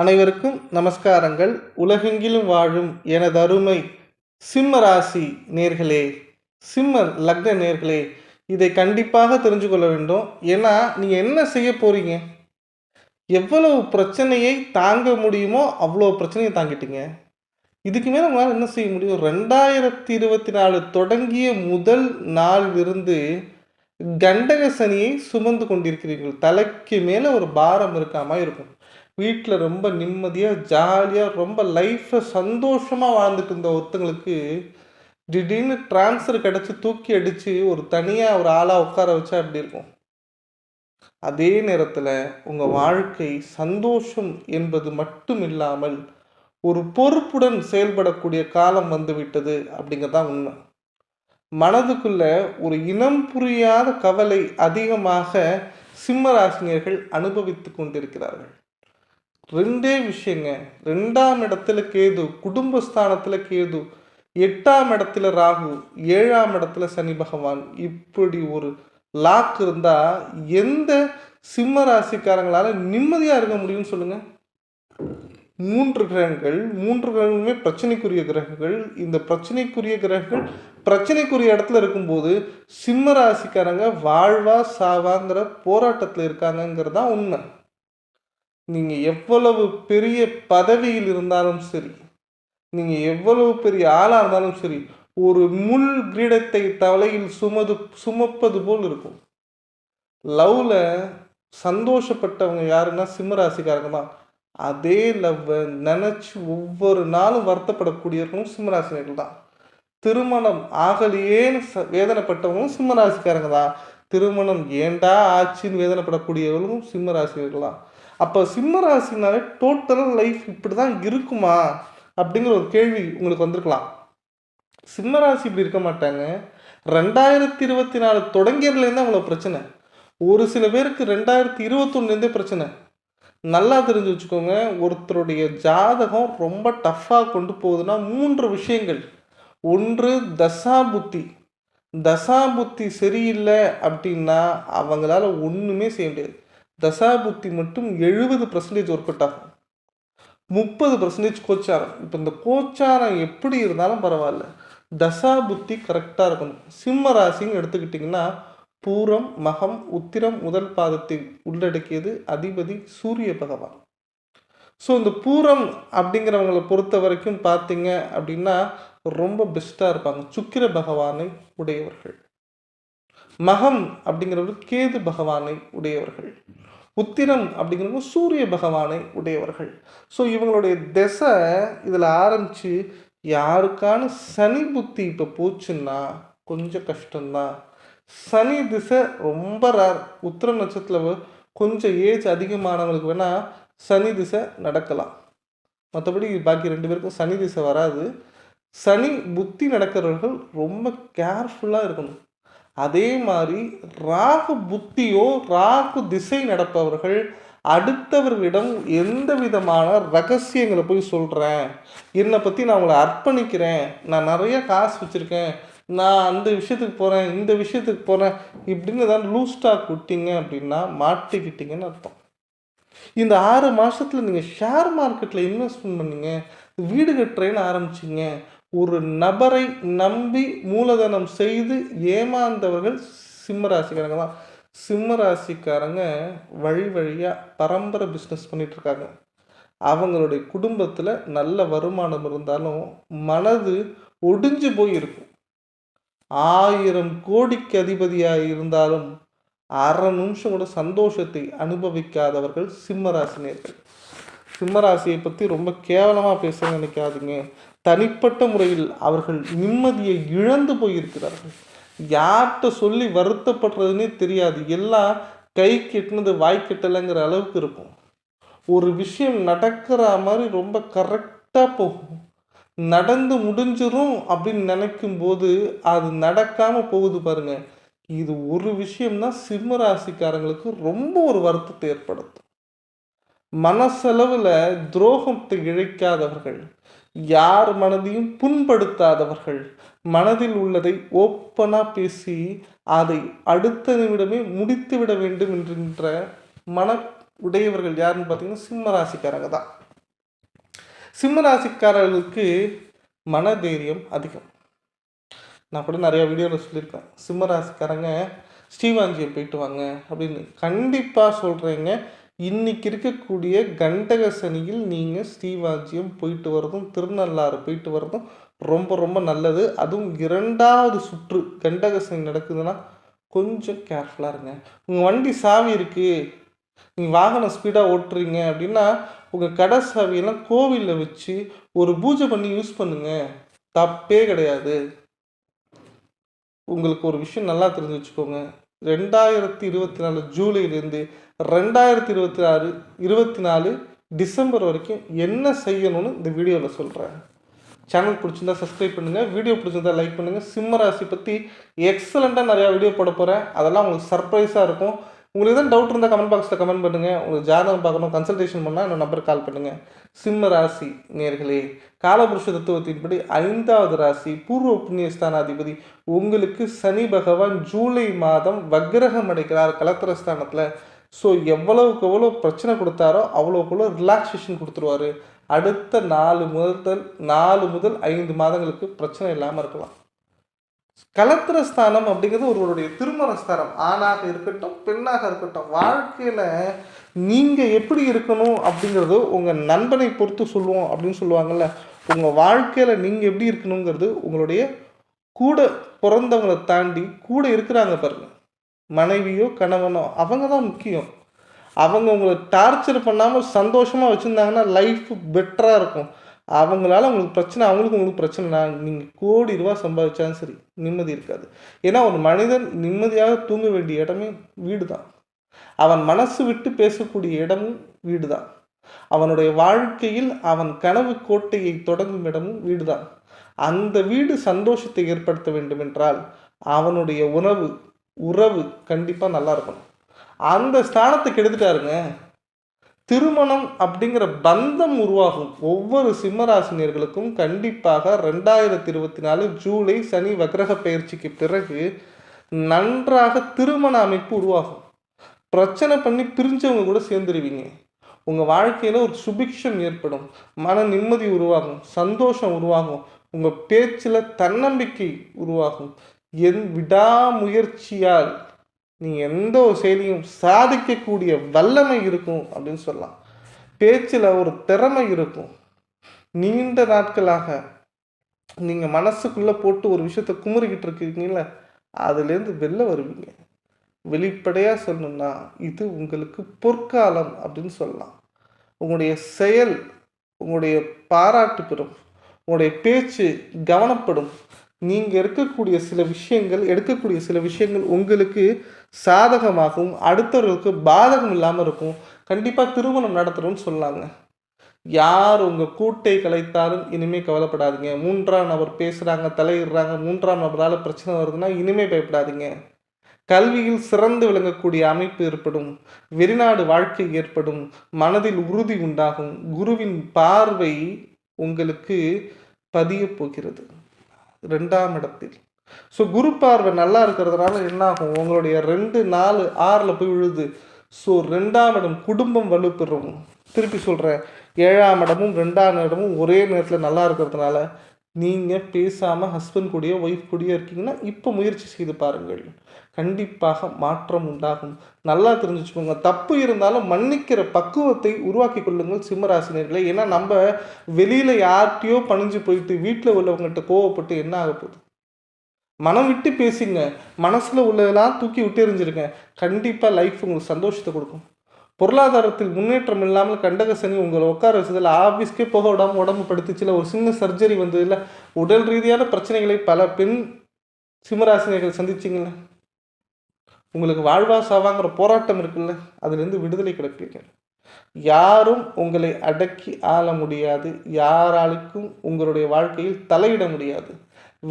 அனைவருக்கும் நமஸ்காரங்கள். உலகெங்கிலும் வாழும் எனது அருமை சிம்ம ராசி நேர்களே சிம்ம லக்ன நேர்களே இதை கண்டிப்பாக தெரிஞ்சு கொள்ள வேண்டும். ஏன்னா நீங்கள் என்ன செய்ய போறீங்க? எவ்வளவு பிரச்சனையை தாங்க முடியுமோ அவ்வளோ பிரச்சனையை தாங்கிட்டீங்க. இதுக்கு மேலே உங்களால் என்ன செய்ய முடியும்? ரெண்டாயிரத்தி இருபத்தி நாலு தொடங்கிய முதல் நாளிலிருந்து கண்டக சனியை சுமந்து கொண்டிருக்கிறீர்கள். தலைக்கு மேலே ஒரு பாரம் இருக்காமல் இருக்கும். வீட்டில் ரொம்ப நிம்மதியாக ஜாலியாக ரொம்ப லைஃப்பை சந்தோஷமாக வாழ்ந்துட்டு இருந்த ஒருத்தங்களுக்கு திடீர்னு ட்ரான்ஸ்ஃபர் கிடச்சி தூக்கி அடித்து ஒரு தனியாக ஒரு ஆளாக உட்கார வச்சா அப்படி இருக்கும்? அதே நேரத்தில் உங்கள் வாழ்க்கை சந்தோஷம் என்பது மட்டும் இல்லாமல் ஒரு பொறுப்புடன் செயல்படக்கூடிய காலம் வந்துவிட்டது அப்படிங்கிறதான் உண்மை. மனதுக்குள்ள ஒரு இனம் புரியாத கவலை அதிகமாக சிம்மராசினியர்கள் அனுபவித்து கொண்டிருக்கிறார்கள். ரெண்டே விஷயங்க. ரெண்டாம் இடத்துல கேது குடும்பஸ்தானத்துல கேது எட்டாம் இடத்துல ராகு ஏழாம் இடத்துல சனி பகவான். இப்படி ஒரு லாக் இருந்தா எந்த சிம்ம ராசிக்காரங்களால நிம்மதியா இருக்க முடியும்னு சொல்லுங்க. மூன்று கிரகங்கள் மூன்று கிரகங்களுமே பிரச்சனைக்குரிய கிரகங்கள். இந்த பிரச்சனைக்குரிய கிரகங்கள் பிரச்சனைக்குரிய இடத்துல இருக்கும்போது சிம்ம ராசிக்காரங்க வாழ்வா சாவாங்கிற போராட்டத்தில் இருக்காங்கங்கிறது தான் உண்மை. நீங்கள் எவ்வளவு பெரிய பதவியில் இருந்தாலும் சரி நீங்கள் எவ்வளவு பெரிய ஆளாக இருந்தாலும் சரி ஒரு முள் கிரீடத்தை தலையில் சுமது சுமப்பது போல் இருக்கும். லவ்வில் சந்தோஷப்பட்டவங்க யாருன்னா சிம்மராசிக்காரங்க தான். அதே லவ்வை நினச்சி ஒவ்வொரு நாளும் வருத்தப்படக்கூடியவர்களும் சிம்மராசினர்கள் தான். திருமணம் ஆகலையேன்னு ச வேதனைப்பட்டவங்களும் சிம்மராசிக்காரங்க தான். திருமணம் ஏண்டா ஆச்சின்னு வேதனைப்படக்கூடியவர்களும் சிம்மராசினர்கள் தான். அப்போ சிம்மராசினாலே டோட்டலாக லைஃப் இப்படி தான் இருக்குமா? அப்படிங்கிற ஒரு கேள்வி உங்களுக்கு வந்திருக்கலாம். சிம்மராசி இப்படி இருக்க மாட்டாங்க. ரெண்டாயிரத்தி இருபத்தி நாலு தொடங்கியதுலேருந்து அவ்வளோ பிரச்சனை. ஒரு சில பேருக்கு ரெண்டாயிரத்தி இருபத்தொன்னுலேருந்தே பிரச்சனை. நல்லா தெரிஞ்சு வச்சுக்கோங்க ஒருத்தருடைய ஜாதகம் ரொம்ப டஃப்பாக கொண்டு போகுதுன்னா மூன்று விஷயங்கள். ஒன்று தசா புத்தி. தசா புத்தி சரியில்லை அப்படின்னா அவங்களால ஒன்றுமே செய்ய முடியாது. தசாபுத்தி மட்டும் எழுபது பர்சன்டேஜ் ஒர்க் அவுட் ஆகும். முப்பது பர்சன்டேஜ் கோச்சாரம். இப்போ இந்த கோச்சாரம் எப்படி இருந்தாலும் பரவாயில்ல. தசா புத்தி கரெக்டாக இருக்கணும். சிம்ம ராசின்னு எடுத்துக்கிட்டிங்கன்னா பூரம் மகம் உத்திரம் முதல் பாதத்தை உள்ளடக்கியது அதிபதி சூரிய பகவான். ஸோ இந்த பூரம் அப்படிங்கிறவங்களை பொறுத்த வரைக்கும் பார்த்தீங்க அப்படின்னா ரொம்ப பெஸ்ட்டாக இருப்பாங்க. சுக்கிர பகவானை உடையவர்கள். மகம் அப்படிங்கிறவர் கேது பகவானை உடையவர்கள். உத்திரம் அப்படிங்கிறவங்க சூரிய பகவானை உடையவர்கள். ஸோ இவங்களுடைய திசை இதில் ஆரம்பித்து யாருக்கான சனி புத்தி இப்போ போச்சுன்னா கொஞ்சம் கஷ்டம்தான். சனி திசை ரொம்ப ரேர் உத்திர நட்சத்திரம் கொஞ்சம் ஏஜ் அதிகமானவங்களுக்கு வேணால் சனி திசை நடக்கலாம். மற்றபடி பாக்கி ரெண்டு பேருக்கும் சனி திசை வராது. சனி புத்தி நடக்கிறவர்கள் ரொம்ப கேர்ஃபுல்லாக இருக்கணும். அதே மாதிரி ராகு புத்தியோ ராகு திசை நடப்பவர்கள் அடுத்தவர்களிடம் எந்த விதமான ரகசியங்களை போய் சொல்கிறேன் என்னை பற்றி நான் உங்களை அர்ப்பணிக்கிறேன். நான் நிறைய காசு வச்சுருக்கேன். நான் அந்த விஷயத்துக்கு போகிறேன் இந்த விஷயத்துக்கு போகிறேன் இப்படின்னு ஏதாவது லூஸ் ஸ்டாக் விட்டீங்க அப்படின்னா மாட்டிக்கிட்டீங்கன்னு அர்த்தம். இந்த ஆறு மாதத்தில் நீங்கள் ஷேர் மார்க்கெட்டில் இன்வெஸ்ட்மெண்ட் பண்ணீங்க வீடு கட்டுறேன்னு ஆரம்பிச்சிங்க. ஒரு நபரை நம்பி மூலதனம் செய்து ஏமாந்தவர்கள் சிம்மராசிக்காரங்க தான். சிம்மராசிக்காரங்க வழி வழியாக பரம்பரை பிஸ்னஸ் பண்ணிகிட்ருக்காங்க அவங்களுடைய குடும்பத்தில் நல்ல வருமானம் இருந்தாலும் மனது ஒடிஞ்சு போயிருக்கும் ஆயிரம் கோடிக்கு அதிபதியாக இருந்தாலும் அரை நிமிஷம் கூட சந்தோஷத்தை அனுபவிக்காதவர்கள் சிம்மராசினியர்கள் சிம்மராசியை பற்றி ரொம்ப கேவலமாக பேச நினைக்காதீங்க. தனிப்பட்ட முறையில் அவர்கள் நிம்மதியை இழந்து போயிருக்கிறார்கள். யார்கிட்ட சொல்லி வருத்தப்படுறதுன்னே தெரியாது. எல்லாம் கை கெட்டினது வாய் கெட்டலைங்கிற அளவுக்கு இருக்கும். ஒரு விஷயம் நடக்கிற மாதிரி ரொம்ப கரெக்டாக போகும். நடந்து முடிஞ்சிரும் அப்படின்னு நினைக்கும் போது அது நடக்காமல் போகுது பாருங்க. இது ஒரு விஷயம்தான் சிம்ம ராசிக்காரங்களுக்கு ரொம்ப ஒரு வருத்தத்தை ஏற்படுத்தும். மனசளவில் துரோகத்தை இழைக்காதவர்கள் யார் மனதையும் புண்படுத்தாதவர்கள் மனதில் உள்ளதை ஓப்பனாக பேசி அதை அடுத்த நிமிடமே முடித்து விட வேண்டும் என்கின்ற மன உடையவர்கள் யாருன்னு பார்த்தீங்கன்னா சிம்மராசிக்காரங்க தான். சிம்மராசிக்காரர்களுக்கு மனதைரியம் அதிகம். நான் கூட நிறையா வீடியோவில் சொல்லியிருக்கேன். சிம்மராசிக்காரங்க ஸ்ரீவாஞ்சியை போயிட்டு வாங்க அப்படின்னு கண்டிப்பாக சொல்கிறேங்க இன்னைக்கு இருக்கக்கூடிய கண்டக சனியில் நீங்கள் ஸ்ரீவாஞ்சியம் போயிட்டு வர்றதும் திருநள்ளாறு போயிட்டு வர்றதும் ரொம்ப ரொம்ப நல்லது. அதுவும் இரண்டாவது சுற்று கண்டக சனி நடக்குதுன்னா கொஞ்சம் கேர்ஃபுல்லாக இருங்க. உங்கள் வண்டி சாவி இருக்குது நீங்கள் வாகனம் ஸ்பீடாக ஓட்டுறீங்க அப்படின்னா உங்கள் கடை சாவியெல்லாம் கோவிலில் வச்சு ஒரு பூஜை பண்ணி யூஸ் பண்ணுங்கள் தப்பே கிடையாது. உங்களுக்கு ஒரு விஷயம் நல்லா தெரிஞ்சு வச்சுக்கோங்க. ரெண்டாயிரத்தி இருபத்தி நாலு ஜூலைலேருந்து ரெண்டாயிரத்தி இருபத்தி ஆறு இருபத்தி நாலு டிசம்பர் வரைக்கும் என்ன செய்யணும்னு இந்த வீடியோவில் சொல்கிறேன் சேனல் பிடிச்சிருந்தா சப்ஸ்கிரைப் பண்ணுங்கள் வீடியோ பிடிச்சிருந்தா லைக் பண்ணுங்கள் சிம்ம ராசி பற்றி எக்ஸலண்ட்டாக நிறையா வீடியோ போட போகிறேன் அதெல்லாம் உங்களுக்கு சர்ப்ரைஸாக இருக்கும். உங்களுக்கு எதாவது டவுட் இருந்தால் கமெண்ட் பாக்ஸில் கமெண்ட் பண்ணுங்கள் உங்களுக்கு ஜாதகம் பார்க்கணும் கன்சல்டேஷன் பண்ணால் இந்த நம்பருக்கு கால் பண்ணுங்கள் சிம்ம ராசி நேர்களே காலபுருஷ தத்துவத்தின்படி ஐந்தாவது ராசி பூர்வ புண்ணியஸ்தானாதிபதி. உங்களுக்கு சனி பகவான் ஜூலை மாதம் வக்ரகம் அடைக்கிறார் கலத்திரஸ்தானத்தில். ஸோ எவ்வளவுக்கு எவ்வளோ பிரச்சனை கொடுத்தாரோ அவ்வளோக்கு எவ்வளோ ரிலாக்ஸேஷன் கொடுத்துருவாரு. அடுத்த நாலு முதல் நாலு முதல் ஐந்து மாதங்களுக்கு பிரச்சனை இல்லாமல் இருக்கலாம். கலத்திரஸ்தானம் அப்படிங்கிறது ஒருவருடைய திருமண ஸ்தானம். ஆணாக இருக்கட்டும் பெண்ணாக இருக்கட்டும் வாழ்க்கையில் நீங்கள் எப்படி இருக்கணும் அப்படிங்கிறது உங்கள் நண்பனை பொறுத்து சொல்லுவோம் அப்படின்னு சொல்லுவாங்கள்ல உங்கள் வாழ்க்கையில் நீங்கள் எப்படி இருக்கணுங்கிறது உங்களுடைய கூட பிறந்தவங்களை தாண்டி கூட இருக்கிறாங்க பாருங்க. மனைவியோ கணவனோ அவங்க தான் முக்கியம். அவங்க உங்களை டார்ச்சர் பண்ணாமல் சந்தோஷமாக வச்சுருந்தாங்கன்னா லைஃப் பெட்டராக இருக்கும். அவங்களால உங்களுக்கு பிரச்சனை அவங்களுக்கு உங்களுக்கு பிரச்சனை. நீங்கள் கோடி ரூபா சம்பாதிச்சாலும் சரி நிம்மதி இருக்காது. ஏன்னா ஒரு மனிதன் நிம்மதியாக தூங்க வேண்டிய இடமே வீடு தான் அவன் மனசு விட்டு பேசக்கூடிய இடமும் வீடு தான் அவனுடைய வாழ்க்கையில் அவன் கனவு கோட்டையை தொடங்கும் இடமும் வீடு தான் அந்த வீடு சந்தோஷத்தை ஏற்படுத்த வேண்டும் என்றால் அவனுடைய உணவு உறவு கண்டிப்பாக நல்லா இருக்கணும். அந்த ஸ்தானத்தை கெடுத்துட்டாருங்க. திருமணம் அப்படிங்கிற பந்தம் உருவாகும் ஒவ்வொரு சிம்மராசினியர்களுக்கும் கண்டிப்பாக ரெண்டாயிரத்தி இருபத்தி நாலு ஜூலை சனி வக்ரக பயிற்சிக்கு பிறகு நன்றாக திருமண அமைப்பு உருவாகும். பிரச்சனை பண்ணி பிரிஞ்சவங்க கூட சேர்ந்துருவீங்க. உங்கள் வாழ்க்கையில் ஒரு சுபிக்ஷம் ஏற்படும். மன நிம்மதி உருவாகும். சந்தோஷம் உருவாகும். உங்கள் பேச்சில் தன்னம்பிக்கை உருவாகும். என் விடாமுயற்சியால் நீங்கள் எந்த ஒரு செயலியும் சாதிக்கக்கூடிய வல்லமை இருக்கும் அப்படின்னு சொல்லலாம். பேச்சில் ஒரு திறமை இருக்கும். நீண்ட நாட்களாக நீங்கள் மனசுக்குள்ளே போட்டு ஒரு விஷயத்த குமுறிக்கிட்டு இருக்கீங்கள அதுலேருந்து வெளில வருவீங்க. வெளிப்படையாக சொல்லணும்னா இது உங்களுக்கு பொற்காலம் அப்படின்னு சொல்லலாம். உங்களுடைய செயல் உங்களுடைய பாராட்டு பெறும். உங்களுடைய பேச்சு கவனப்படும். நீங்கள் இருக்கக்கூடிய சில விஷயங்கள் எடுக்கக்கூடிய சில விஷயங்கள் உங்களுக்கு சாதகமாகவும் அடுத்தவர்களுக்கு பாதகம் இல்லாமல் இருக்கும். கண்டிப்பாக திருமணம் நடத்தணும்னு சொல்லாங்க யார் உங்கள் கூட்டை கலைத்தாலும் இனிமேல் கவலைப்படாதீங்க. மூன்றாம் நபர் பேசுகிறாங்க தலையிடுறாங்க மூன்றாம் நபரால் பிரச்சனை வருதுன்னா இனிமேல் பயப்படாதீங்க. கல்வியில் சிறந்து விளங்கக்கூடிய அமைப்பு ஏற்படும். வெளிநாடு வாழ்க்கை ஏற்படும். மனதில் உறுதி உண்டாகும். குருவின் பார்வை உங்களுக்கு பதியப் போகிறது. ரெண்டாம் இடத்தில். ஸோ குரு பார்வை நல்லா இருக்கிறதுனால என்ன ஆகும் உங்களுடைய ரெண்டு நாலு ஆறில் போய் விழுது. ஸோ ரெண்டாம் இடம் குடும்பம் வலுப்பெறும். திருப்பி சொல்கிறேன் ஏழாம் இடமும் ரெண்டாம் இடமும் ஒரே நேரத்தில் நல்லா இருக்கிறதுனால நீங்கள் பேசாமல் ஹஸ்பண்ட் கூடயோ ஒய்ஃப் கூடயோ இருக்கீங்கன்னா இப்போ முயற்சி செய்து பாருங்கள். கண்டிப்பாக மாற்றம் உண்டாகும். நல்லா தெரிஞ்சுக்கோங்க. தப்பு இருந்தாலும் மன்னிக்கிற பக்குவத்தை உருவாக்கி கொள்ளுங்கள் சிம்மராசினியர்களே. ஏன்னா நம்ம வெளியில் யார்கிட்டயோ பணிஞ்சு போயிட்டு வீட்டில் உள்ளவங்ககிட்ட கோவப்பட்டு என்ன ஆக போகுது? மனம் விட்டு பேசிங்க. மனசில் உள்ளதெல்லாம் தூக்கி விட்டு எறிஞ்சிருங்க கண்டிப்பாக லைஃப் உங்களுக்கு சந்தோஷத்தை கொடுக்கும். பொருளாதாரத்தில் முன்னேற்றம் இல்லாமல் கண்டக சனி உங்களை உட்கார வச்சதில் ஆஃபீஸ்க்கே போக விடாமல் உடம்பு படுத்துச்சுல ஒரு சின்ன சர்ஜரி வந்ததில்ல உடல் ரீதியான பிரச்சனைகளை பல பெண் சிம்மராசினியர்கள் சந்திச்சிங்கள உங்களுக்கு வாழ்வா சாவாங்கிற போராட்டம் இருக்குல்ல அதுலேருந்து விடுதலை கிடைப்பீங்க யாரும் உங்களை அடக்கி ஆள முடியாது யாராலுக்கும் உங்களுடைய வாழ்க்கையில் தலையிட முடியாது.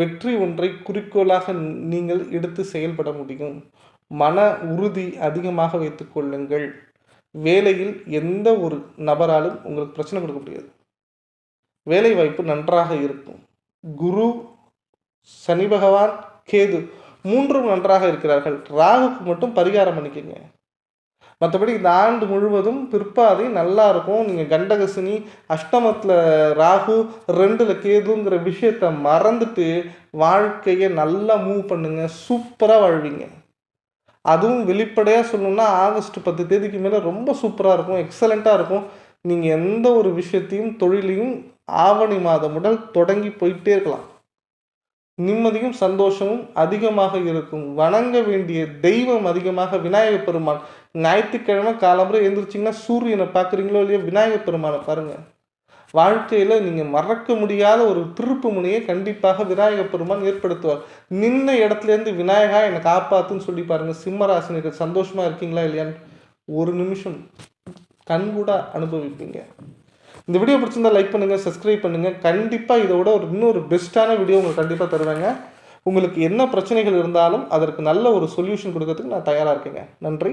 வெற்றி ஒன்றை குறிக்கோளாக நீங்கள் எடுத்து செயல்பட முடியும். மன உறுதி அதிகமாக வைத்துக் கொள்ளுங்கள். வேலையில் எந்த ஒரு நபராலும் உங்களுக்கு பிரச்சனை கொடுக்க முடியாது. வேலை வாய்ப்பு நன்றாக இருக்கும். குரு சனி பகவான் கேது மூன்றும் நன்றாக இருக்கிறார்கள். ராகுக்கு மட்டும் பரிகாரம் பண்ணிக்கோங்க. மற்றபடி இந்த ஆண்டு முழுவதும் பிற்பாதை நல்லா இருக்கும். நீங்கள் கண்டகசினி அஷ்டமத்தில் ராகு ரெண்டில் கேதுங்கிற விஷயத்த மறந்துட்டு வாழ்க்கையை நல்லா மூவ் பண்ணுங்க. சூப்பராக வாழ்வீங்க. அதுவும் வெளிப்படையாக சொல்லணும்னா ஆகஸ்ட் பத்து தேதிக்கு மேலே ரொம்ப சூப்பராக இருக்கும் எக்ஸலண்ட்டாக இருக்கும். நீங்கள் எந்த ஒரு விஷயத்தையும் தொழிலையும் ஆவணி மாதம் முதல் தொடங்கி போயிட்டே இருக்கலாம். நிம்மதியும் சந்தோஷமும் அதிகமாக இருக்கும். வணங்க வேண்டிய தெய்வம் அதிகமாக விநாயகப் பெருமான் ஞாயிற்றுக்கிழமை காலம்புரை எழுந்திரிச்சிங்கன்னா சூரியனை பார்க்குறீங்களோ இல்லையோ விநாயகப் பெருமானை பாருங்கள் வாழ்க்கையில் நீங்கள் மறக்க முடியாத ஒரு திருப்பு முனையை கண்டிப்பாக விநாயக பெருமான் ஏற்படுத்துவார். நின்ன இடத்துலேருந்து விநாயகா என்னை காப்பாத்துன்னு சொல்லி பாருங்கள் சிம்மராசினியர்கள் சந்தோஷமாக இருக்கீங்களா இல்லையான்னு ஒரு நிமிஷம் கண்கூட அனுபவிப்பீங்க. இந்த வீடியோ பிடிச்சிருந்தா லைக் பண்ணுங்கள் சப்ஸ்கிரைப் பண்ணுங்கள் கண்டிப்பாக இதை விட ஒரு இன்னொரு பெஸ்ட்டான வீடியோ உங்களுக்கு கண்டிப்பாக தருவேங்க. உங்களுக்கு என்ன பிரச்சனைகள் இருந்தாலும் அதற்கு நல்ல ஒரு சொல்யூஷன் கொடுக்கறதுக்கு நான் தயாராக இருக்கேங்க. நன்றி.